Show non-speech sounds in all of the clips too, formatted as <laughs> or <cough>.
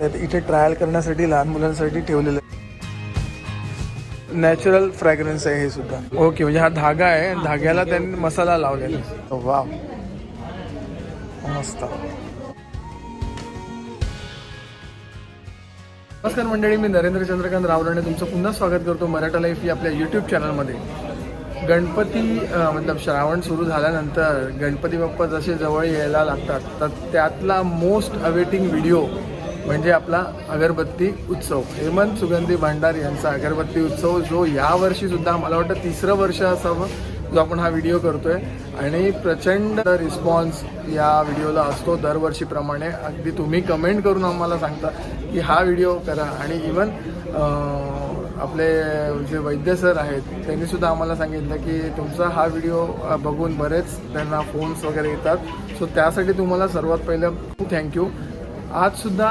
इथे ट्रायल करण्यासाठी लहान मुलांसाठी ठेवलेलं आहे. नॅचरल फ्रॅग्रन्स आहे हे सुद्धा. ओके म्हणजे हा धागा आहे धाग्याला त्यांनी मसाला लावलेला वा मस्त. नमस्कार मंडळी मी नरेंद्र चंद्रकांत रावराणे तुमचं पुन्हा स्वागत करतो मराठा लाईफ या आपल्या यूट्यूब चॅनलमध्ये गणपती मतलब श्रावण सुरू झाल्यानंतर गणपती बाप्पा जसे जवळ यायला लागतात तर त्यातला मोस्ट अवेटिंग व्हिडिओ म्हणजे आपला अगरबत्ती उत्सव. हेमंत सुगंधी भांडार यांचा अगरबत्ती उत्सव जो यावर्षी सुद्धा मला वाटतं तिसरं वर्ष असावं जो आपण हा व्हिडिओ करतोय. आणि प्रचंड रिस्पॉन्स या व्हिडिओला असतो दरवर्षीप्रमाणे. अगदी तुम्ही कमेंट करून आम्हाला सांगता की हा व्हिडिओ करा. आणि इवन आपले जे वैद्य सर आहेत त्यांनी सुद्धा आम्हाला सांगितलं की तुमचा हा व्हिडिओ बघून बरेच त्यांना फोन्स वगैरे येतात. सो त्यासाठी तुम्हाला सर्वात पहिलं थँक्यू आजसुद्धा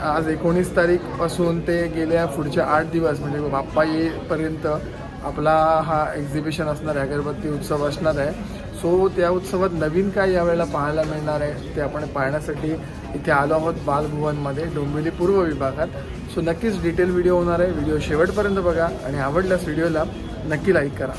आज एकोणीस तारीखपासून ते गेल्या पुढच्या आठ दिवस म्हणजे बाप्पा येईपर्यंत आपला हा एक्झिबिशन असणार आहे अगरबत्ती उत्सव असणार आहे. सो त्या उत्सवात नवीन काय यावेळेला पाहायला मिळणार आहे ते आपण पाहण्यासाठी इथे आलो आहोत बालभुवनमध्ये डोंबिवली पूर्व विभागात. सो नक्कीच डिटेल व्हिडिओ होणार आहे व्हिडिओ शेवटपर्यंत बघा आणि आवडल्यास व्हिडिओला नक्की लाईक करा.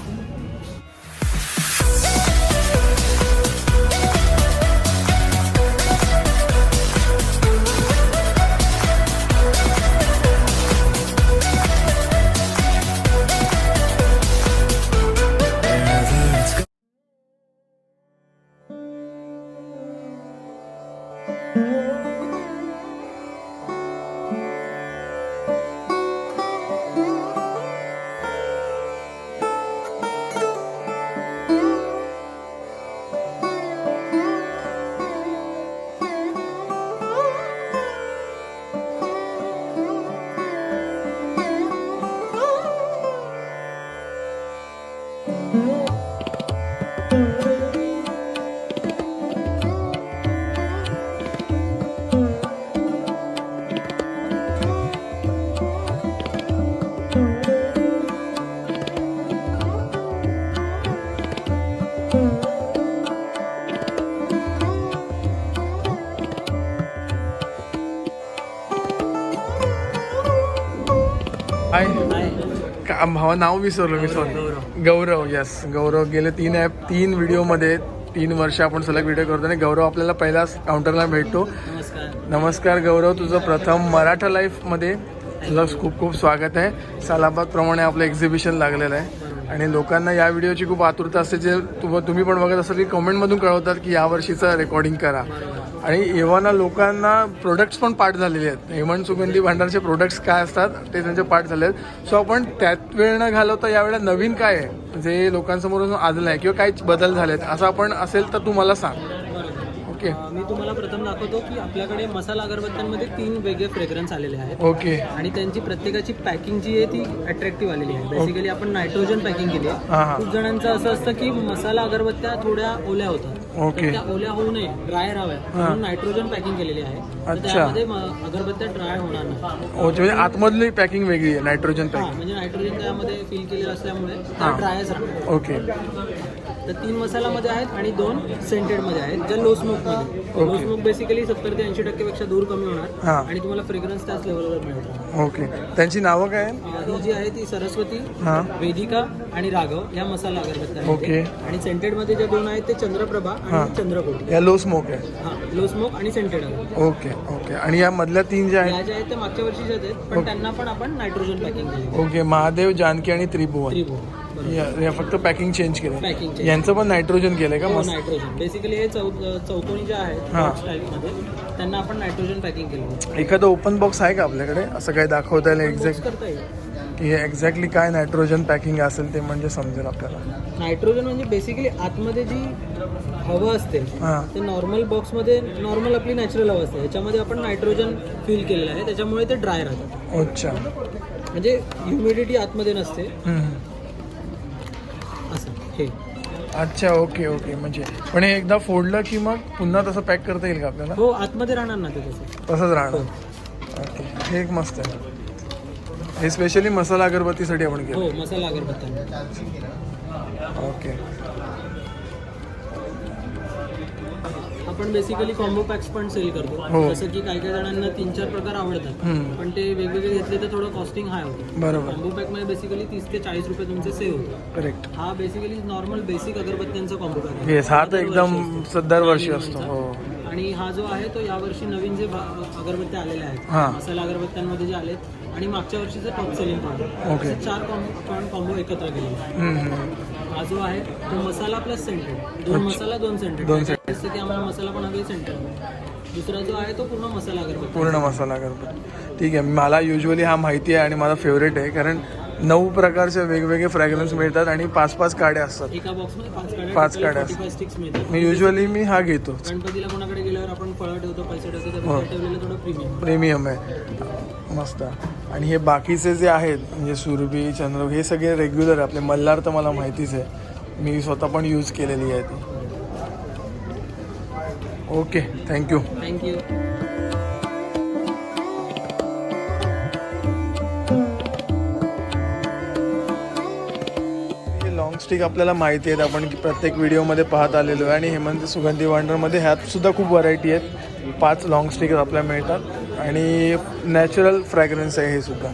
हाय. का भावा नाव विसरलो मी सॉरी गौरव यस गौरव गेले तीन ॲप तीन व्हिडिओमध्ये तीन वर्ष आपण सलग व्हिडिओ करतो आणि गौरव आपल्याला पहिल्याच काउंटरला भेटतो. नमस्कार गौरव तुझं प्रथम मराठा लाईफमध्ये तुझं खूप खूप स्वागत आहे. सालाबादप्रमाणे आपलं एक्झिबिशन लागलेलं आहे. आणि लोकांना या व्हिडिओची खूप आतुरता असते जे तुम तुम्ही पण बघत असाल की कमेंटमधून कळवतात की यावर्षीचं रेकॉर्डिंग करा. आणि एव्हाना लोकांना प्रोडक्ट्स पण पाठ झालेले आहेत. हेमंत सुगंधी भांडारचे प्रोडक्ट्स काय असतात ते त्यांचे पाठ झाले आहेत. सो आपण त्यात वेळ न घालवता यावेळेला नवीन काय आहे जे लोकांसमोर आजलं आहे किंवा काही बदल झालेत असं आपण असेल तर तू मला सांग. ओके. मी तुम्हाला प्रथम दाखवतो की आपल्याकडे मसाला अगरबत्त्यांमध्ये तीन वेगळे फ्रेग्रन्स आलेले आहेत. ओके. आणि त्यांची प्रत्येकाची पॅकिंग जी आहे ती अट्रॅक्टिव्ह आलेली आहे. बेसिकली आपण नायट्रोजन पॅकिंग केली आहे. खूप जणांचं असं असतं की मसाला अगरबत्त्या थोड्या ओल्या होतात. ओके. त्या ओल्या होऊ नये ड्राय राहाव्या म्हणून नायट्रोजन पॅकिंग केलेली आहे. तर अच्छा. त्यामध्ये म- अगरबत्त्या ड्राय होणार नाही. म्हणजे आतमधली पॅकिंग वेगळी आहे नायट्रोजन हा पॅकिंग म्हणजे नायट्रोजन त्यामध्ये फिल केलेलं असल्यामुळे त्या हां. ड्रायच राहतात ओके. तर तीन मसालामध्ये आहेत आणि दोन सेंटेडमध्ये आहेत ज्या लो स्मोकमध्ये लो स्मोक बेसिकली सत्तर ते ऐंशी टक्केपेक्षा दूर कमी होणार हां. आणि तुम्हाला फ्रेग्रन्स त्याच लेवलवर मिळणार ओके त्यांची नावं काय आहेत? अं, ही जी आहे ती सरस्वती हां. वेदिका आणि राघव या मसाला अगरबत्त्या आहेत. ओके. आणि सेंटेडमध्ये ज्या दोन आहेत ते चंद्रप्रभा हां. आणि चंद्रकोटी. या लो स्मोक आहे हा लो स्मोक आणि सेंटेड ओके ओके आणि या मधल्या तीन ज्या आहेत? या ज्या आहेत त्या मागच्या वर्षीच्याच आहेत पण त्यांना पण आपण नायट्रोजन पॅकिंग केली ओके महादेव जानकी आणि त्रिभुवन. त्रिभुवन. या या फक्त पॅकिंग चेंज केलं पॅकिंग यांचं पण नायट्रोजन केलंय का? मस्त. नायट्रोजन बेसिकली हे चौ चौकोनी आहेत हां. मध्ये त्यांना आपण नायट्रोजन पॅकिंग केलं एखादं ओपन बॉक्स आहे का आपल्याकडे? असं काही दाखवता येईल एक्झॅक्ट करता येईल. की एक्झॅक्टली काय नायट्रोजन पॅकिंग असेल ते म्हणजे समजेल आपल्याला. नायट्रोजन म्हणजे बेसिकली आतमध्ये जी हवा असते हां. ते नॉर्मल बॉक्समध्ये नॉर्मल आपली नॅचरल हवा असते. याच्यामध्ये आपण नायट्रोजन फिल केलेलं आहे. त्याच्यामुळे ते ड्राय राहतात. अच्छा. म्हणजे ह्युमिडिटी आतमध्ये नसते. हम्म. हे अच्छा ओके ओके म्हणजे पण हे एकदा फोडलं की मग पुन्हा तसं पॅक करता येईल का आपल्याला? हो आतमध्ये राहणार ना ते तसं. तसंच राहणार. ओके हे एक मस्त आहे. हे स्पेशली मसाला अगरबत्तीसाठी आपण केलं. हो मसाला अगरबत्त्या ओके आपण बेसिकली कॉम्बो पॅक्स पण सेल हो. करतो जसं की काही काही जणांना तीन चार प्रकार आवडतात. पण ते वेगवेगळे घेतले तर थोडं कॉस्टिंग हाय होतं बरोबर कॉम्बो पॅकमध्ये बेसिकली तीस ते चाळीस रुपये तुमचे सेव्ह होतं करेक्ट हा बेसिकली नॉर्मल बेसिक अगरबत्त्यांचा कॉम्बो पॅक. येस हा तर एकदम. दरवर्षी असतो हो. आणि हा जो आहे तो यावर्षी नवीन जे अगरबत्त्या आलेल्या हा. आहेत मसाला अगरबत्त्यांमध्ये जे आलेत आणि मागच्या वर्षीचं टॉप सेलिंग प्रॉडक्ट चार कॉम्बो एकत्र केले. हा जो आहे तो मसाला प्लस सेंटेड दोन मसाला दोन सेंटेड दोन जसं की आम्हाला मसाला पण हवे सेंटेड दुसरा जो आहे तो पूर्ण मसाला अगरबत्ती पूर्ण मसाला गणपती ठीक आहे मला युजली हा माहिती आहे आणि माझा फेवरेट आहे कारण नऊ प्रकारचे वेगवेगळे फ्रॅग्रन्स मिळतात आणि पाच पाच काड्या असतात. एका बॉक्समध्ये पाच काड्या पाच काड्या फाय स्टिक्स मिळतात. मी युजली मी हा घेतो गणपतीला कोणाकडे गेल्यावर आपण फळं ठेवतो पैसे ठेवतो हो. त्यापेक्षा ठेवलेलं थोडं प्रीमियम प्रीमियम आहे. मस्त. आणि हे बाकीचे जे आहेत म्हणजे सुरभी चंद्र हे सगळे रेग्युलर आपले मल्हार तर मला माहितीच आहे. मी स्वतः पण यूज केलेली आहे ती. Okay thank you thank you long stick आपल्याला माहिती आहेत. आपण की प्रत्येक व्हिडिओमध्ये पाहत आलेलो आहे. आणि हेमंत सुगंधी वांडरमध्ये ह्यात सुद्धा खूप व्हरायटी आहेत. पाच लॉंग स्टिक आपल्याला मिळतात. आणि नॅचरल फ्रॅग्रन्स आहे हे सुद्धा.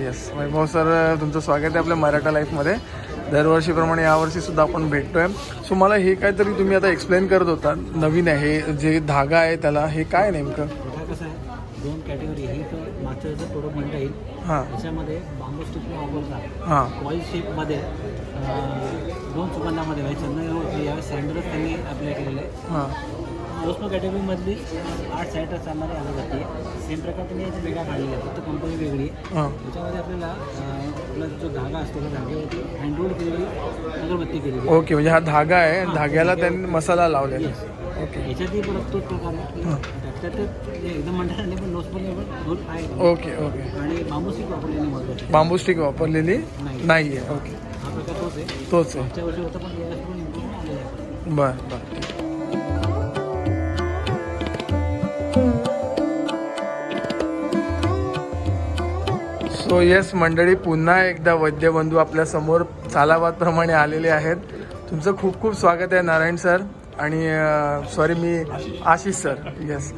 येस वैभव सर तुमचं स्वागत आहे आपल्या मराठा लाईफमध्ये दरवर्षीप्रमाणे यावर्षी सुद्धा आपण भेटतोय. सो मला हे काहीतरी तुम्ही आता एक्सप्लेन करत होता नवीन आहे जे धागा आहे त्याला हे काय नेमकं? कसं आहे दोन कॅटेगरी ही तर मागच्या वेळेचं प्रोडक्ट म्हणता येईल. हां. त्याच्यामध्ये बांबू स्टिक वापरतात. हां. कॉईल शेपमध्ये दोन सुगंधामध्ये चंदन यावेळेस सँडलच त्यांनी अप्लाय केलेलं. आहे रोस्नो कॅटेगरीमधली आठ साईटर चालणारी अगरबत्ती आहे सेम प्रकार त्यांनी याची वेगळा काढलेला आहे फक्त कंपनी वेगळी. आहे त्याच्यामध्ये आपल्याला आपला जो धागा असतो त्या धाग्यावरती हँडरोल केलेली अगरबत्ती केलेली. ओके म्हणजे हा धागा आहे. धाग्याला त्यांनी मसाला लावलेला आहे. ओके याच्यातही परत तोच प्रकार आहे. की. त्यात ते एकदम म्हणतात नाही पण लोसमध्ये पण दोन आहे ओके ओके आणि बांबू स्टिक वापरलेली महत्वाची बांबू स्टिक वापरलेली नाही. आहे ओके हा प्रकार तोच आहे. तोच आहे. मागच्या वर्षी होता पण यावेळेस पण इम्प्रूव्हमेंट आलेलं आहे. बरं बरं. सो येस मंडळी पुन्हा एकदा वैद्यबंधू आपल्यासमोर आलेले आहेत. तुमचं खूप खूप स्वागत आहे नारायण सर. आणि सॉरी मी आशिष सर. येस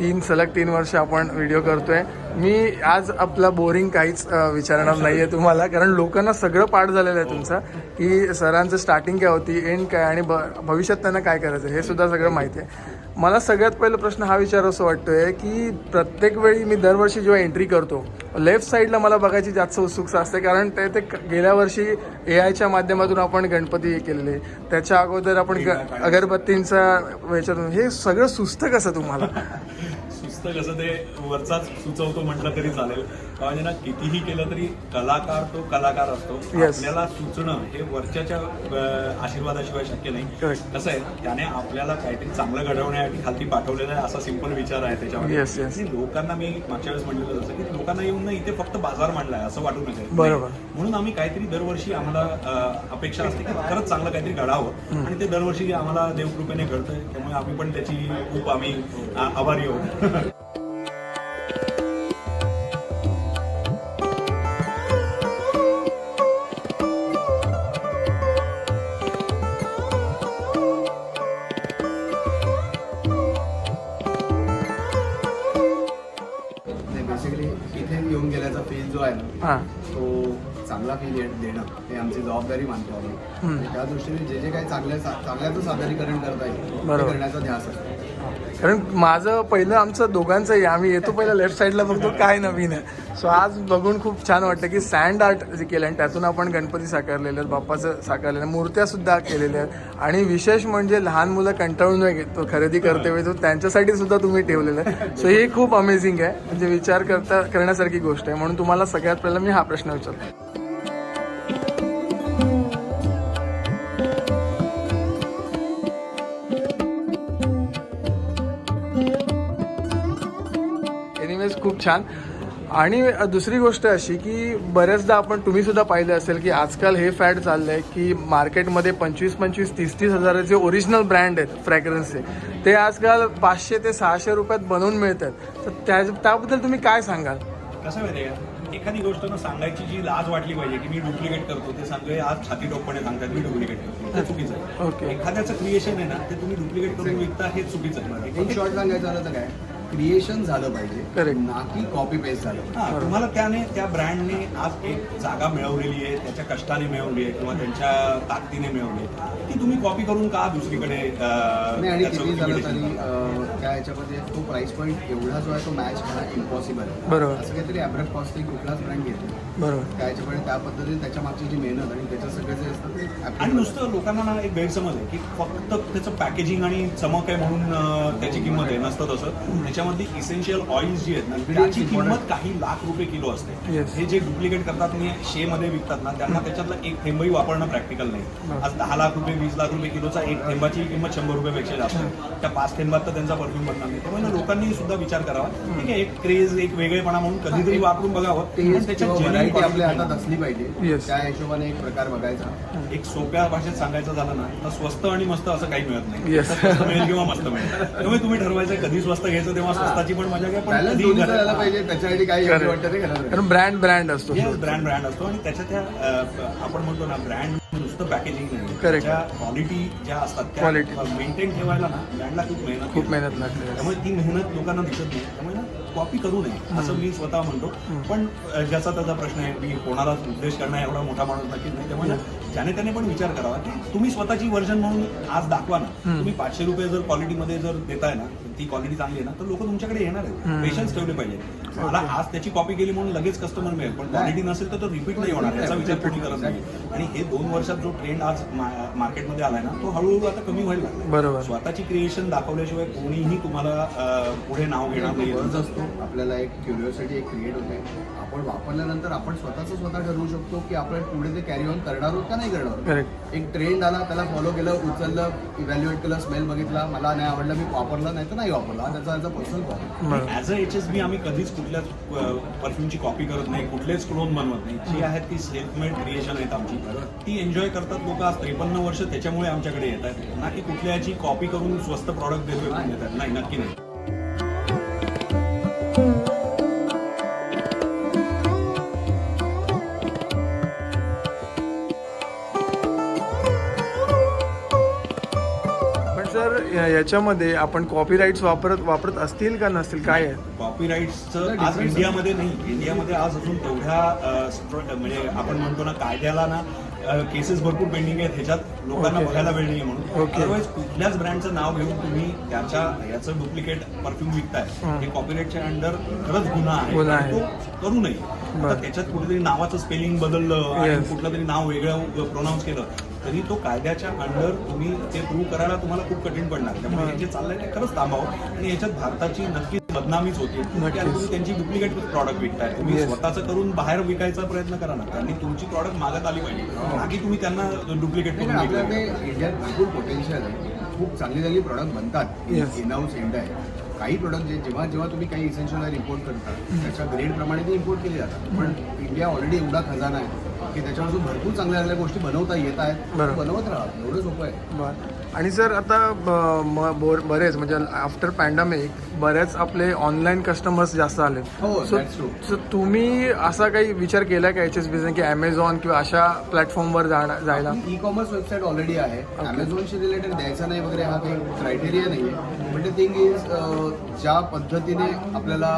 तीन सलग तीन वर्ष आपण व्हिडिओ करतोय. मी आज आपला बोरिंग काहीच विचारणार नाही आहे तुम्हाला. कारण लोकांना सगळं पाठ झालेलं आहे तुमचं की सरांचं स्टार्टिंग काय होती एंड काय आणि ब भविष्यात त्यांना काय करायचं हे सुद्धा सगळं माहिती आहे. मला सगळ्यात पहिला प्रश्न हा विचार असं वाटतोय की प्रत्येक वेळी मी दरवर्षी जेव्हा एंट्री करतो लेफ्ट साईडला मला बघायची जास्त उत्सुकता असते कारण ते ते गेल्या वर्षी ए आयच्या माध्यमातून आपण गणपती हे केलेले त्याच्या अगोदर आपण ग अगरबत्तींचा ह्याच्यातून हे सगळं सुस्त कसं तुम्हाला? सुस्त कसं ते वरचाच सुचवतो म्हटलं तरी चालेल. ना कितीही केलं तरी कलाकार तो कलाकार असतो. Yes. आपल्याला सुचणं हे वरच्याच्या अं, आशीर्वादाशिवाय शक्य नाही. Correct. कसं आहे त्याने आपल्याला काहीतरी चांगलं घडवण्यासाठी खालती पाठवलेलं आहे असा सिंपल विचार आहे त्याच्यामध्ये. Yes, yes. आणि लोकांना मी मागच्या वेळेस म्हणलेलं जसं की लोकांना येऊन ना इथे फक्त बाजार मांडलाय असं वाटू नये बरोबर. म्हणून आम्ही काहीतरी दरवर्षी आम्हाला अं, अपेक्षा असते की खरंच चांगलं काहीतरी घडावं. आणि ते दरवर्षी आम्हाला देवकृपेने घडतंय. त्यामुळे आम्ही पण त्याची खूप आम्ही आभारी आहोत. <laughs> फील देणं. हे आमची जबाबदारी मानतो आम्ही. त्या दृष्टीने जे जे काही चांगल्या चांगल्याचं सादरीकरण करता येईल. करण्याचा ध्यास असतो. कारण माझं पहिलं आमचं दोघांचंही आम्ही येतो पहिलं लेफ्ट साईडला बघतो काय नवीन आहे. सो आज बघून खूप छान वाटतं की सँड आर्ट जे केलं आणि त्यातून आपण गणपती साकारलेले आहेत बाप्पाचं साकारलेलं मूर्त्यासुद्धा केलेल्या आहेत. आणि विशेष म्हणजे लहान मुलं कंटाळून घेत तो खरेदी करते वेळी तो त्यांच्यासाठी सुद्धा तुम्ही ठेवलेलं आहे. सो हे खूप अमेझिंग आहे. म्हणजे विचार करता करण्यासारखी गोष्ट आहे. म्हणून तुम्हाला सगळ्यात पहिला मी हा प्रश्न विचारतो. खूप छान. आणि दुसरी गोष्ट अशी की बऱ्याचदा आपण तुम्ही सुद्धा पाहिलं असेल की आजकाल हे फॅड चाललंय की मार्केटमध्ये पंचवीस पंचवीस तीस तीस हजाराचे ओरिजिनल ब्रँड आहेत फ्रॅग्रन्सचे ते आजकाल पाचशे ते सहाशे रुपयात बनवून मिळतात. तर त्या त्याबद्दल तुम्ही काय सांगाल? कसं माहितीये का? एखादी गोष्ट ना सांगायची जी लाज वाटली पाहिजे की मी डुप्लिकेट करतो ते सांगतोय आज छाती टोकपणे सांगतात मी डुप्लिकेट करतो. ते चुकीचं ओके. आहे एखाद्याचं क्रिएशन आहे ना ते तुम्ही डुप्लिकेट करून विकता हे चुकीचं आहे. शॉर्ट सांगायचं झालं तर काय? क्रिएशन झालं पाहिजे Correct. ना की कॉपी पेस्ट झालं पाहिजे. हा तुम्हाला त्याने त्या ब्रँडने आज एक जागा मिळवलेली आहे त्याच्या कष्टाने मिळवली आहे किंवा त्यांच्या ताकदीने मिळवली आहे ती तुम्ही कॉपी करून का दुसरीकडे अं, नाही आणि त्याचं किती झालं imitation तरी करता? अं, त्या ह्याच्यामध्ये तो प्राइस पॉईंट एवढा जो आहे तो मॅच करणं इम्पॉसिबल आहे बरोबर. असं काहीतरी ॲव्हरेज कॉस्टिंग कुठलाच ब्रँड घेत बरोबर. त्या ह्याच्यामध्ये त्या पद्धतीने त्याच्या मागची जी मेहनत आणि त्याच्या सगळे जे असतं ते आणि नुसतं लोकांना ना एक गैरसमज आहे की फक्त त्याचं पॅकेजिंग आणि चमक आहे म्हणून त्याची किंमत आहे नसतं तसं. त्याच्यामधली इसेन्शियल ऑइल्स जी आहेत ना त्याची किंमत काही लाख रुपये किलो असते. हे जे डुप्लिकेट करतात आणि शे मध्ये विकतात ना त्यांना त्याच्यातलं एक थेंबही वापरणं प्रॅक्टिकल नाही. आज दहा लाख रुपये वीस लाख रुपये किलोचा एक थेंबाची किंमत शंभर रुपयापेक्षा जास्त आहे. त्या पाच थेंबात तर त्यांचा परफ्यूम बनणार नाही. त्यामुळे ना लोकांनी सुद्धा विचार करावा. ठीक आहे एक क्रेज एक वेगळेपणा म्हणून कधीतरी वापरून बघावं. त्याच्यात quality आपल्या. हातात असली पाहिजे. त्या हिशोबाने एक प्रकार बघायचा एक सोप्या भाषेत सांगायचं झालं ना तर स्वस्त आणि मस्त असं काही मिळत नाही स्वस्त मिळेल किंवा मस्त मिळेल त्यामुळे तुम्ही ठरवायचं कधी स्वस्त घ्यायचं तेव्हा स्वस्ताची पण मजा घ्या पण कधी झाला पाहिजे त्याच्यासाठी Correct. वाटतं करायला. कारण ब्रँड ब्रँड असतो ब्रँड ब्रँड असतो आणि त्याच्या त्या आपण म्हणतो ना ब्रँड नुसतं पॅकेजिंग नाही Correct. त्या क्वालिटी ज्या असतात त्या. मेंटेन ठेवायला ना ब्रँडला खूप मेहनत खूप मेहनत लागते त्यामुळे ती मेहनत लोकांना दिसत नाही त्यामुळे कॉपी करू नये असं मी स्वतः म्हणतो. पण ज्याचा त्याचा प्रश्न आहे मी कोणालाच उद्देश करणं एवढा मोठा माणूस नक्कीच नाही. त्यामुळे ज्याने त्याने पण विचार करावा की तुम्ही स्वतःची व्हर्जन म्हणून आज दाखवा ना. तुम्ही पाचशे रुपये जर क्वालिटीमध्ये जर देताय ना ती क्वालिटी चांगली आहे ना तर लोक तुमच्याकडे येणार आहेत. पेशन्स ठेवले पाहिजे. मला आज त्याची कॉपी केली म्हणून लगेच कस्टमर मिळेल पण क्वालिटी नसेल तर तो रिपीट नाही होणार याचा विचार कोणी करत नाही आणि हे दोन वर्षात जो ट्रेंड आज मार्केटमध्ये आलाय ना तो हळूहळू आता कमी व्हायला लागला बरोबर. स्वतःची क्रिएशन दाखवल्याशिवाय कोणीही तुम्हाला पुढे नाव घेणार नाही गरज असतो. आपल्याला एक क्युरिओसिटी एक क्रिएट होते. आपण वापरल्यानंतर आपण स्वतःच स्वतः ठरवू शकतो की आपण पुढे ते कॅरी ऑन करणार आहोत का नाही करणार. एक ट्रेंड आला त्याला फॉलो केलं उचललं इव्हॅल्युएट केलं स्मेल बघितला मला नाही आवडलं मी वापरलं नाही तर नाही वापरला. त्याचा त्याचा personal problem as a H S B आम्ही कधीच कुठल्याच परफ्यूमची कॉपी करत नाही कुठलेच क्लोन बनवत नाही. जी आहेत ती सेल्फ मेड क्रिएशन आहेत आमची. ती एन्जॉय करतात लोक आज त्रेपन्न वर्ष त्याच्यामुळे आमच्याकडे येत आहेत. ना की कुठल्याची कॉपी करून स्वस्त प्रॉडक्ट येतात. नाही नक्की नाही. याच्यामध्ये आपण कॉपीराईट्स वापरत वापरत असतील का नसतील काय आहे कॉपीराईट्सचं आज इंडियामध्ये नाही इंडियामध्ये आज अजून तेवढ्या म्हणजे आपण म्हणतो ना कायद्याला ना केसेस भरपूर पेंडिंग आहेत ह्याच्यात लोकांना. बघायला वेळ नाही म्हणून. अदरवाईज कुठल्याच ब्रँडचं नाव घेऊन तुम्ही त्याच्या याचं डुप्लिकेट परफ्यूम विकताय हं. कॉपीराईटच्या अंडर खरंच गुन्हा आहे. तो करू नये त्याच्यात कुठेतरी नावाचं स्पेलिंग बदललं आणि. कुठलं तरी नाव वेगळं प्रोनाऊन्स केलं तरी तो कायद्याच्या अंडर तुम्ही ते प्रूव्ह करायला तुम्हाला खूप कठीण पडणार. त्यामुळे. हे जे चाललंय ते खरंच थांबावं. आणि याच्यात भारताची नक्कीच बदनामीच होती. तुम्ही त्यांची डुप्लिकेट प्रॉडक्ट विकताय. तुम्ही. स्वतःचं करून बाहेर विकायचा प्रयत्न करा ना. त्यांनी तुमची प्रॉडक्ट मागत आली पाहिजे. ना की तुम्ही त्यांना डुप्लिकेट करून इंडियात भरपूर पोटेन्शियल आहे. खूप चांगली चांगली प्रॉडक्ट बनतात. इन हाऊस इंडिया आहे. काही प्रोडक्ट जे जेव्हा जेव्हा तुम्ही काही इसेन्शियल इम्पोर्ट करता त्याच्या ग्रेड प्रमाणे ते इम्पोर्ट केली जातात. पण इंडिया ऑलरेडी एवढा खजाना आहे की त्याच्यापासून भरपूर चांगल्या चांगल्या गोष्टी बनवता येत आहेत. बनवत राहा एवढं सोपं आहे. आणि सर आता बोर- बरेच म्हणजे आफ्टर पॅन्डेमिक बरेच आपले ऑनलाईन कस्टमर्स जास्त आले सो. सो तुम्ही असा काही विचार केला का एच एस बीने की अमेझॉन किंवा अशा प्लॅटफॉर्मवर जाणं जायला? ई कॉमर्स वेबसाईट ऑलरेडी आहे. अमेझॉनशी रिलेटेड द्यायचा नाही वगैरे हा काही क्रायटेरिया नाही आहे बट द थिंग इज ज्या पद्धतीने आपल्याला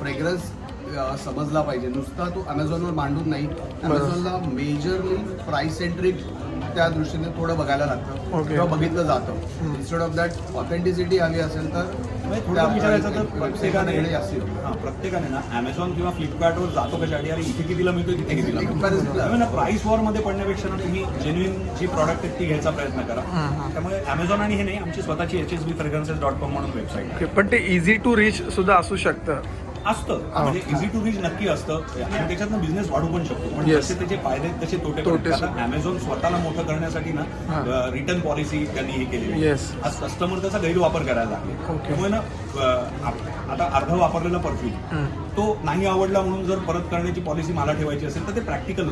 फ्रेग्रन्स समजला पाहिजे. नुसता तो अमेझॉनवर मांडून नाही. अमेझॉनला मेजरली प्राइस सेंट्रिक त्या दृष्टीने थोडं बघायला लागतं. किंवा बघितलं जातं. इन्स्टेड ऑफ दॅट ऑथेंटिसिटी हवी असेल तर म्हणजे त्या थोडं विचारायचं तर website प्रत्येकाने. हा, प्रत्येकाने ना अमेझॉन किंवा फ्लिपकार्टवर जातो कशासाठी अरे इथे कितीला मिळतो तिथे कितीला मिळतो Comparison ला. त्यामुळे ना प्राइस वॉरमध्ये पडण्यापेक्षा ना तुम्ही जेन्युइन जी प्रॉडक्ट आहेत ती घ्यायचा प्रयत्न करा. त्यामुळे अमेझॉन आणि हे नाही आमची स्वतःची H S B fragrances dot com म्हणून वेबसाईट आहे. पण ते इझी टू रीच सुद्धा असू शकतं. असतं म्हणजे इझी टू रीच नक्की असतं आणि त्याच्यातनं बिझनेस वाढू पण शकतो पण. जसे त्याचे फायदे तसे तोटे पण. आता अमेझॉन स्वतःला मोठं करण्यासाठी ना. रिटर्न पॉलिसी त्यांनी हे केली. आज कस्टमर त्याचा गैरवापर करायला लागले. त्यामुळे ना आता अर्ध वापरलेला परफ्यूम तो नाही आवडला म्हणून जर परत करण्याची पॉलिसी मला ठेवायची असेल तर ते प्रॅक्टिकल.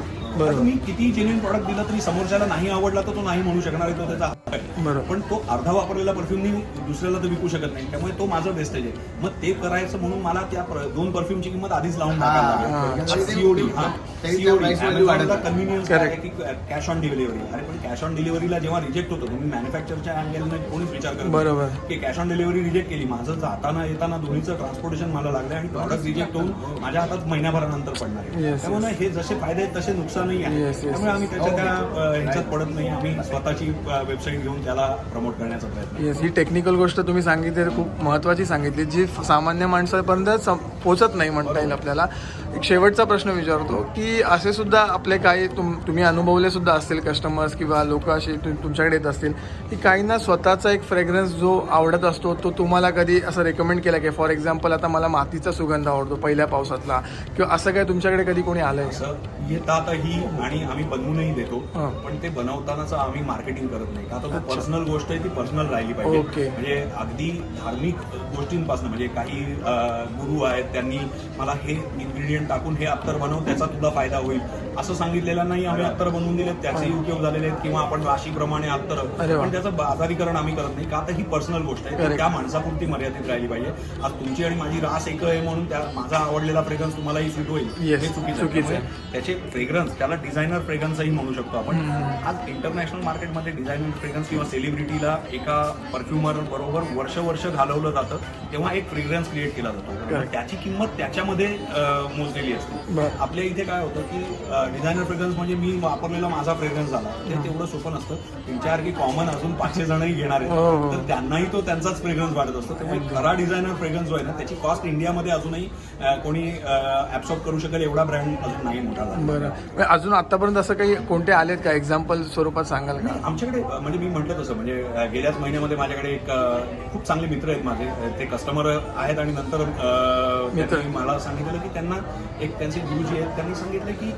मी किती जेन्युइन प्रॉडक्ट दिला तरी समोरच्याला नाही आवडला तर तो नाही म्हणू शकणार आहे तो त्याचा हक्क आहे. पण तो अर्धा वापरलेला परफ्यूम मी दुसऱ्याला तर विकू शकत नाही. त्यामुळे तो माझं वेस्टेज आहे. मग ते करायचं म्हणून मला त्या पर- दोन परफ्यूमची किंमत आधीच लावून टाकायला सीओडी नाही. कन्व्हिनियन्स की कॅश ऑन डिलिव्हरी अरे पण कॅश ऑन डिलिव्हरीला जेव्हा रिजेक्ट होतं तुम्ही मॅन्युफॅक्चरच्या अँगलने कोणीच विचार करत. की कॅश ऑन डिलिव्हरी रिजेक्ट केली. माझं जाताना येताना दोन्हीचं ट्रान्सपोर्टेशन मला लागलं आणि प्रॉडक्ट रिजेक्ट होऊन माझ्या हातात महिन्याभरानंतर पडणार आहे. त्यामुळे हे जसे फायदे आहेत तसे नुकसानही आहे त्यामुळे आम्ही त्याच्या त्या ह्याच्यात पडत नाही. आम्ही स्वतःची वेबसाईट घेऊन त्याला प्रमोट करण्याचा प्रयत्न येस ही टेक्निकल गोष्ट तुम्ही सांगितली तर खूप महत्त्वाची सांगितली जी सामान्य माणसापर्यंत पोहोचत नाही म्हणता येईल आपल्याला. एक शेवटचा प्रश्न विचारतो की असे सुद्धा आपले काही तुम तुम्ही अनुभवले सुद्धा असतील कस्टमर्स किंवा लोक असे तुमच्याकडे येत असतील की काहींना स्वतःचा एक फ्रेग्रन्स जो आवडत असतो तो तुम्हाला कधी असं रेकमेंड केला की फॉर एक्झाम्पल आता मला मातीचा सुगंध आवडतो पहिल्या पावसातला किंवा असं काय तुमच्याकडे कधी कोणी आलंय का? असं येतातही आणि आम्ही बनवूनही देतो हा. पण ते बनवतानाच आम्ही मार्केटिंग करत नाही तर तो पर्सनल गोष्ट आहे ती पर्सनल राहिली पाहिजे ओके. म्हणजे अगदी धार्मिक गोष्टींपासून म्हणजे काही अं, गुरु आहेत त्यांनी मला हे इन्ग्रेडियंट टाकून हे अत्तर बनव त्याचा तुला फायदा होईल असं सांगितलेलं नाही. आम्ही अत्तर बनवून दिले त्याचेही उपयोग झालेले आहेत. किंवा आपण राशीप्रमाणे अत्तर. पण त्याचं बाजारीकरण आम्ही करत नाही. का तर ही पर्सनल गोष्ट आहे. त्या माणसापुरती मर्यादित राहिली पाहिजे. आज तुमची आणि माझी रास एक आहे म्हणून त्या माझा आवडलेला फ्रेग्रन्स तुम्हालाही सूट होईल. हे चुकीचं चुकीचं आहे. त्याचे फ्रेग्रन्स त्याला डिझायनर फ्रेग्रन्सही म्हणू शकतो आपण. आज इंटरनॅशनल मार्केटमध्ये डिझायनर फ्रेग्रन्स किंवा सेलिब्रिटीला एका परफ्युमर बरोबर वर्ष वर्ष घालवलं जातं. तेव्हा एक फ्रेग्रन्स क्रिएट केला जातो. त्याची किंमत त्याच्यामध्ये मोजलेली असते. आपल्या इथे काय होतं की डिझायनर फ्रेग्रन्स म्हणजे मी वापरलेला माझा फ्रेग्रन्स झाला. ते तेवढं सोपं नसतं. तुमच्यासारखी कॉमन अजून पाचशे जणही घेणार हो, हो. आहेत तर त्यांनाही तो त्यांचाच फ्रेग्रन्स वाटत असतो. त्यामुळे खरा डिझायनर फ्रेग्रन्स जो आहे ना त्याची कॉस्ट इंडियामध्ये अजूनही कोणी ऍब्सॉर्ब करू शकेल एवढा ब्रँड अजून नाही मोठा झाला. बरं. म्हणजे अजून आतापर्यंत असं काही कोणते आलेत का? एक्झाम्पल स्वरूपात सांगाल का? आमच्याकडे म्हणजे मी म्हटलं तसं म्हणजे गेल्याच महिन्यामध्ये माझ्याकडे एक खूप चांगले मित्र आहेत माझे. ते कस्टमर आहेत आणि नंतर मला सांगितलं की त्यांना एक त्यांचे गुरुजी आहेत त्यांनी सांगितलं की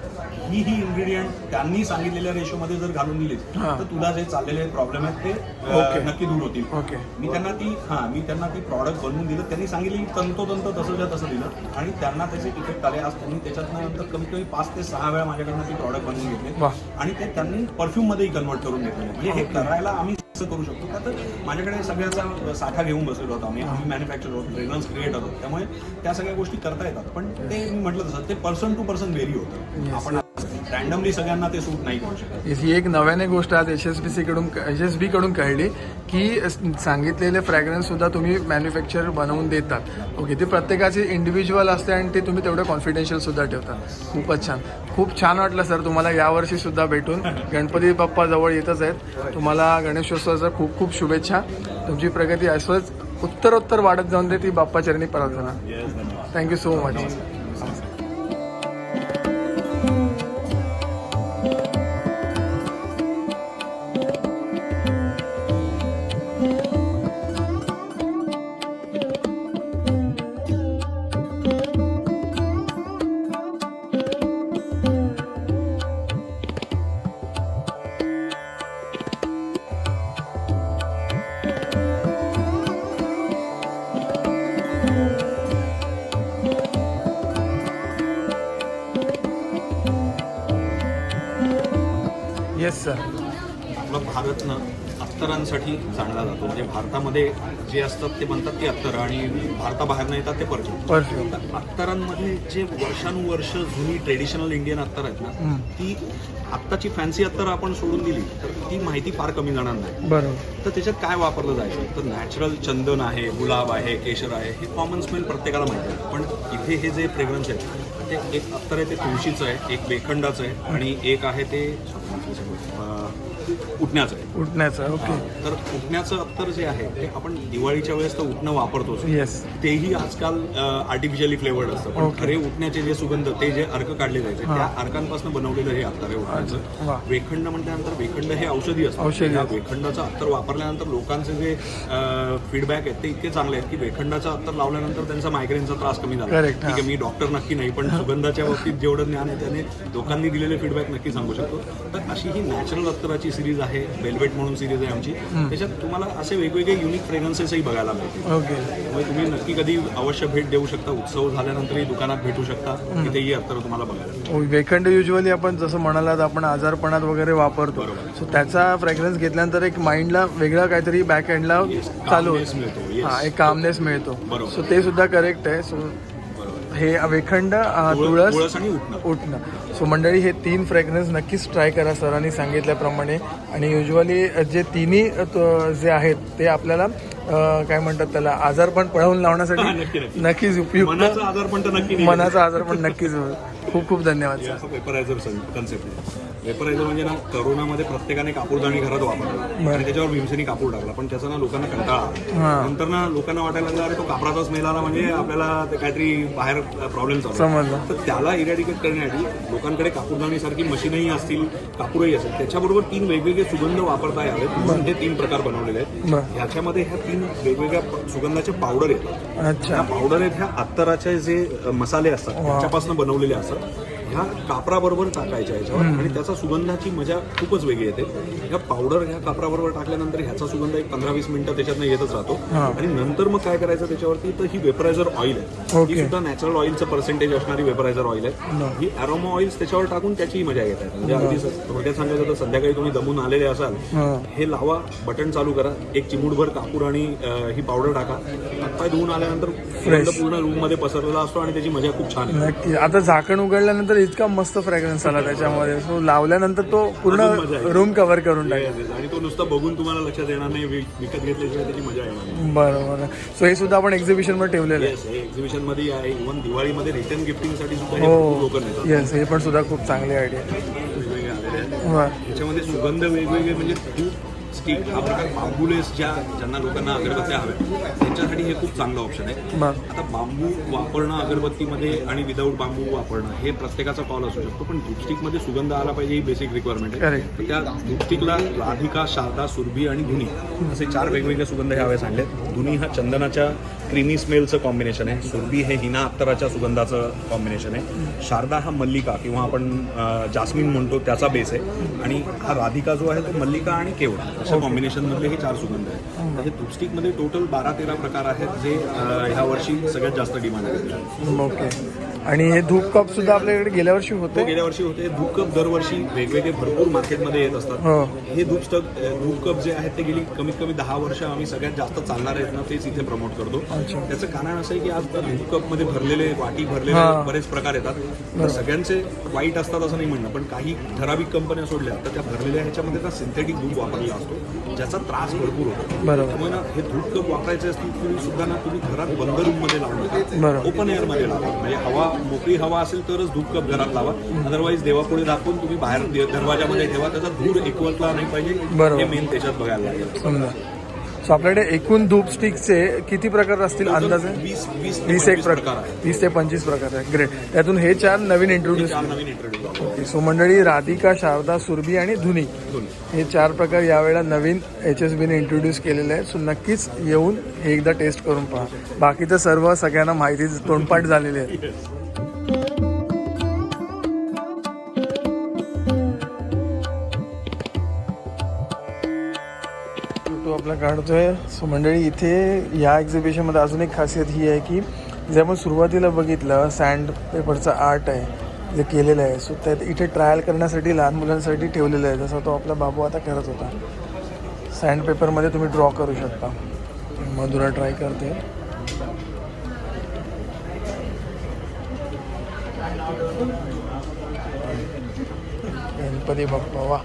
ही ही इन्ग्रेडियंट त्यांनी सांगितलेल्या रेशोमध्ये जर घालून दिलीस हा. तर तुला जे चाललेले प्रॉब्लेम आहेत ते अ, ओके. नक्की दूर होतील. ओके. मी त्यांना ती हा मी त्यांना ती प्रॉडक्ट बनवून दिलं. त्यांनी सांगितलं तंतोतंत तसंच्या तसं दिलं. आणि त्यांना त्याचे इफेक्ट आले. आज त्यांनी त्याच्यातनं नंतर कमीत कमी पाच ते सहा वेळा माझ्याकडनं ती प्रॉडक्ट बनवून घेतली. वाह. आणि ते त्यांनी परफ्यूम मध्येही कन्वर्ट करून घेतले. म्हणजे हे करायला आम्ही करू शकतो. का तर माझ्याकडे सगळ्याचा साठा घेऊन बसलेलो होतो आम्ही. आम्ही मॅन्युफॅक्चर होतो फ्रेग्रन्स क्रिएट होतो. त्यामुळे त्या सगळ्या गोष्टी करता येतात. पण ते मी म्हटलं तसं ते पर्सन टू पर्सन व्हेरी होतं. आपण रॅन्डमली सगळ्यांना ते सूट नाही करू शकत. ही एक नव्याने गोष्ट आज एच एस बी सी कडून एच एस बी कडून कळली की सांगितलेले फ्रॅग्रन्स सुद्धा तुम्ही मॅन्युफॅक्चर बनवून देतात. ओके ते प्रत्येकाची इंडिव्हिज्युअल असते आणि ते तुम्ही तेवढं कॉन्फिडेन्शियल सुद्धा ठेवतात खूपच छान. खूप छान वाटलं सर तुम्हाला यावर्षी सुद्धा भेटून. गणपती बाप्पा जवळ येतच आहेत. तुम्हाला गणेशोत्सवाच्या खूप खूप शुभेच्छा. तुमची प्रगती असंच उत्तरोत्तर वाढत जाऊन दे ती बाप्पाचरणी प्रार्थना. थँक्यू सो मच जे असतात ते म्हणतात ते अत्तर आणि भारताबाहेर येतात ते परफ्यूम परफ्यूम तर अत्तरांमध्ये जे वर्षानुवर्ष जुनी ट्रेडिशनल इंडियन अत्तर आहेत ना ती आत्ताची फॅन्सी अत्तर आपण सोडून दिली तर ती माहिती फार कमी जाणार नाही. बरोबर. तर त्याच्यात काय वापरलं जायचं? तर नॅचरल चंदन आहे गुलाब आहे केशर आहे हे कॉमन स्मेल प्रत्येकाला माहिती आहे. पण इथे हे जे फ्रेग्रन्स आहेत ते एक अत्तर आहे ते तुळशीचं आहे एक बेखंडाचं आहे आणि एक आहे ते उठण्याचं आहे. उठण्याचं ओके तर उठण्याचं अत्तर जे आहे ते आपण दिवाळीच्या वेळेस तर उठणं वापरतोच. येस तेही आजकाल आर्टिफिशियली फ्लेवर्ड असतं. पण Okay. खरे उठण्याचे जे सुगंध ते जे अर्क काढले जायचे त्या अर्कांपासून बनवलेलं हे अत्तर आहे वा. उठण्याचं वेखंड म्हटल्यानंतर वेखंड हे औषधी असतं. औषधी या असतं. वेखंडाचं अत्तर वापरल्यानंतर लोकांचे जे फीडबॅक आहेत ते इतके चांगले आहेत की वेखंडाचं अत्तर लावल्यानंतर त्यांचा मायग्रेनचा त्रास कमी झाला. Correct, ठीक आहे मी डॉक्टर नक्की नाही पण <laughs> सुगंधाच्या बाबतीत जेवढं ज्ञान आहे त्याने लोकांनी दिलेले फीडबॅक नक्की सांगू शकतो. तर अशी ही नॅचरल अत्तराची सिरीज आहे. वेल्वेट म्हणून सिरीज आहे आमची. त्याच्यात तुम्हाला असे वेगवेगळे युनिक फ्रेग्रन्सेसही बघायला मिळतील. ओके. त्यामुळे तुम्ही नक्की कधी अवश्य भेट देऊ शकता उत्सव झाल्यानंतरही दुकानात भेटू शकता. तिथेही अत्तर तुम्हाला बघायला मिळेल. वेखंड युजली आपण जसं म्हणालात आपण आजारपणात वगैरे वापरतो. सो त्याचा फ्रेग्रन्स घेतल्यानंतर एक माइंडला वेगळा काहीतरी बॅक एंडला चालू मिळतो. हा एक कामनेस मिळतो. बरोबर. सो ते सुद्धा करेक्ट आहे. सो हे वेखंड तुळस आणि उठणं सो मंडळी हे तीन फ्रेग्रन्स नक्कीच ट्राय करा सरांनी सांगितल्याप्रमाणे आणि युजली जे तिन्ही जे आहेत ते आपल्याला काय म्हणतात त्याला आजार पण पळवून लावण्यासाठी नक्की, नक्की. नक्कीच उपयुक्त मनाचा आजार पण तर नक्की नाही. मनाचा आजार पण नक्कीच खूप खूप धन्यवाद सर वेपरायझर कन्सेप्ट वेपरायझर म्हणजे ना करोनामध्ये प्रत्येकाने कापूरदाणी घरात वापरला. आणि त्याच्यावर भीमसेनी कापूर टाकला. पण त्याचा ना लोकांना कंटाळा आला. नंतर ना लोकांना वाटायला लागला अरे तो कापराचा स्मेल आला म्हणजे आपल्याला ते काहीतरी बाहेर प्रॉब्लेम चालू आहे. समजलं. तर त्याला इरॅडिकेट करण्यासाठी लोकांकडे कापूरदाणी सारखी मशीनही असतील कापूरही असेल त्याच्याबरोबर तीन वेगवेगळे सुगंध वापरता यावेत. म्हणून हे तीन प्रकार बनवलेले आहेत. बरं. ह्याच्यामध्ये ह्या तीन वेगवेगळ्या प- सुगंधाचे पावडर येतात. अच्छा. ह्या पावडर आहेत ह्या अत्तराचे जे अ, मसाले असतात त्याच्यापासून बनवलेले असतात. ह्या कापराबरोबर टाकायच्या याच्यावर आणि त्याचा सुगंधाची मजा खूपच वेगळी येते. ह्या पावडर ह्या कापराबरोबर टाकल्यानंतर ह्याचा सुगंध एक पंधरा वीस मिनिटं त्याच्यातनं येतच राहतो. आणि नंतर मग काय करायचं त्याच्यावरती? तर ही वेपरायझर ऑइल आहे. ही सुद्धा नॅचरल ऑइलचं पर्सेंटेज असणारी वेपरायझर ऑइल आहे. ही अरोमा ऑइल्स त्याच्यावर टाकून त्याचीही मजा येत. आहे म्हणजे अगदी थोडक्यात सांगायचं तर संध्याकाळी तुम्ही दमून आलेले असाल हा. लावा बटन चालू करा एक चिमूटभर कापूर आणि ही पावडर टाका. हातपाय धुवून आल्यानंतर पूर्ण रूममध्ये पसरलेला असतो आणि त्याची मजा खूप छान नक्की. आता झाकण उघडल्यानंतर इतका मस्त फ्रेग्रन्स आला त्याच्यामध्ये. सो लावल्यानंतर तो पूर्ण. रूम कव्हर करून टाकेल. आणि तो नुसता बघून तुम्हाला लक्षात येणार नाही. विकत घेतल्याशिवाय त्याची मजा येणार नाही. बरं बरं सो हे सुद्धा आपण एक्झिबिशनवर ठेवलेलं आहे. येस एक्झिबिशनमध्ये आहे. इव्हन दिवाळीमध्ये रिटर्न गिफ्टिंगसाठी सुद्धा हे हो. येस हे पण सुद्धा खूप चांगली आयडिया वेगवेगळे आलेले आहेत बरं याच्यामध्ये सुगंध वेगवेगळे म्हणजे खूप स्टिक हा प्रकार बांबूलेस ज्या ज्यांना लोकांना अगरबत्त्या हव्या त्यांच्यासाठी हे खूप चांगलं ऑप्शन आहे. आता बांबू वापरणं अगरबत्तीमध्ये आणि विदाऊट बांबू वापरणं हे प्रत्येकाचा कॉल असू शकतो पण धूपस्टिकमध्ये सुगंध आला पाहिजे ही बेसिक रिक्वायरमेंट आहे. त्या धूपस्टिकला राधिका शारदा सुरभी आणि धुनी असे चार वेगवेगळे सुगंध हे हवे सांगले धुनी हा चंदनाच्या क्रीमी स्मेलचं कॉम्बिनेशन आहे. सुरभी हे हिना अत्तराच्या सुगंधाचं कॉम्बिनेशन आहे. शारदा हा मल्लिका किंवा आपण जास्मिन म्हणतो त्याचा बेस आहे. आणि हा राधिका जो आहे तो मल्लिका आणि केवडा अशा कॉम्बिनेशनमधले हे चार सुगंध आहेत. तर हे धूपस्टिकमध्ये टोटल बारा तेरा प्रकार आहेत जे ह्या वर्षी सगळ्यात जास्त डिमांड आहे. ओके. आणि हे धूप कप सुद्धा आपल्याकडे गेल्या वर्षी होते. गेल्या वर्षी होते. धूप कप दरवर्षी वेगवेगळे भरपूर मार्केटमध्ये येत असतात. हो. हे धूप स्टक धूप कप जे आहेत ते गेली कमीत कमी दहा वर्ष आम्ही सगळ्यात जास्त चालणार आहेत ना तेच इथे प्रमोट करतो. त्याचं कारण असं आहे की आज धूप कपमध्ये भरलेले वाटी भरलेले हा. बरेच प्रकार येतात. तर सगळ्यांचे वाईट असतात असं नाही म्हणणं पण काही ठराविक कंपन्या सोडल्या तर त्या भरलेल्या ह्याच्यामध्ये ना सिंथेटिक धूप वापरलेला असतो ज्याचा त्रास भरपूर होतो. त्यामुळे ना हे धूप कप वापरायचे असतील तुम्ही सुद्धा ना तुम्ही घरात बंद रूममध्ये लावू नका. बरोबर. ओपन एअरमध्ये लावा. म्हणजे हवा मोकळी हवा असेल तरच धूप कप घरात लावा. अदरवाईज देवापुढे दाखवून तुम्ही बाहेर दरवाजामध्ये ठेवा. त्याचा धूर एकवटला नाही पाहिजे. हे मेन त्याच्यात बघायला लागेल. सो आपल्याकडे एकूण धूप स्टिकचे किती प्रकार असतील अंदाजे? वीस एक प्रकार वीस ते पंचवीस प्रकार आहे ग्रेट त्यातून हे चार नवीन इंट्रोड्यूस चार नवीन इंट्रोड्यूस ओके सो मंडळी राधिका शारदा सुरभी आणि धुनी. हे चार प्रकार यावेळेला नवीन एच एस बीने इंट्रोड्यूस केलेले आहेत. सो नक्कीच येऊन हे एकदा टेस्ट करून पहा. बाकी तर सर्व सगळ्यांना माहिती तोंडपाठ झालेली आहे आपला काढतोय सो मंडळी इथे या एक्झिबिशनमध्ये अजून एक खासियत ही आहे की जे आपण सुरुवातीला बघितलं सँड पेपरचं आर्ट आहे जे केलेलं आहे सो त्यात इथे ट्रायल करण्यासाठी लहान मुलांसाठी ठेवलेलं आहे जसं तो आपला बाबू आता करत होता. सँड पेपरमध्ये तुम्ही ड्रॉ करू शकता. मधुरा ट्राय करते. गणपती बाप्पा वा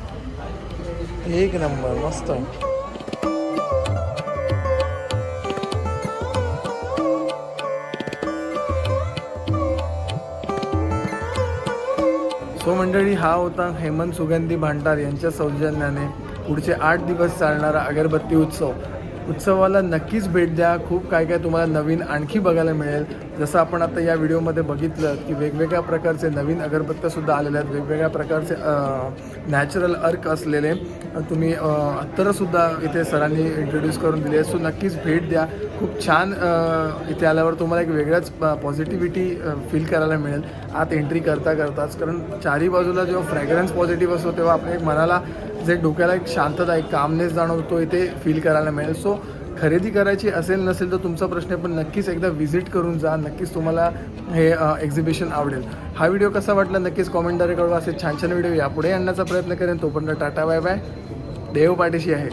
एक नंबर मस्त. सो मंडळी हा होता हेमंत सुगंधी भांडार यांच्या सौजन्याने. पुढचे आठ दिवस चालणारा अगरबत्ती उत्सव. उत्सवाला नक्कीच भेट द्या. खूप काय काय तुम्हाला नवीन आणखी बघायला मिळेल. जसं आपण आता या व्हिडिओमध्ये बघितलं की वेगवेगळ्या प्रकारचे नवीन अगरबत्त्यासुद्धा आलेल्या आहेत. वेगवेगळ्या प्रकारचे नॅचरल अर्क असलेले. तुम्ही अत्तरसुद्धा इथे सरांनी इंट्रोड्यूस करून दिले सो नक्कीच भेट द्या. खूप छान इथे आल्यावर तुम्हाला एक वेगळाच पॉझिटिव्हिटी फील करायला मिळेल. आत एंट्री करता करताच कारण चारही बाजूला जेव्हा फ्रॅग्रन्स पॉझिटिव्ह असतो तेव्हा आपल्या एक मनाला जे डोक्याला एक शांतता एक कामनेस जाणवतो इथे फील करायला मिळेल. सो खरेदी करायची असेल नसेल तर तुमचा प्रश्न आहे पण नक्कीच एकदा व्हिजिट करून जा. नक्कीच तुम्हाला हे एक्झिबिशन आवडेल. हा व्हिडिओ कसा वाटला नक्कीच कॉमेंटद्वारे कळवा. असे छान छान व्हिडिओ यापुढे आणण्याचा प्रयत्न करेन. तोपर्यंत टाटा बाय बाय देव पाठीशी आहे.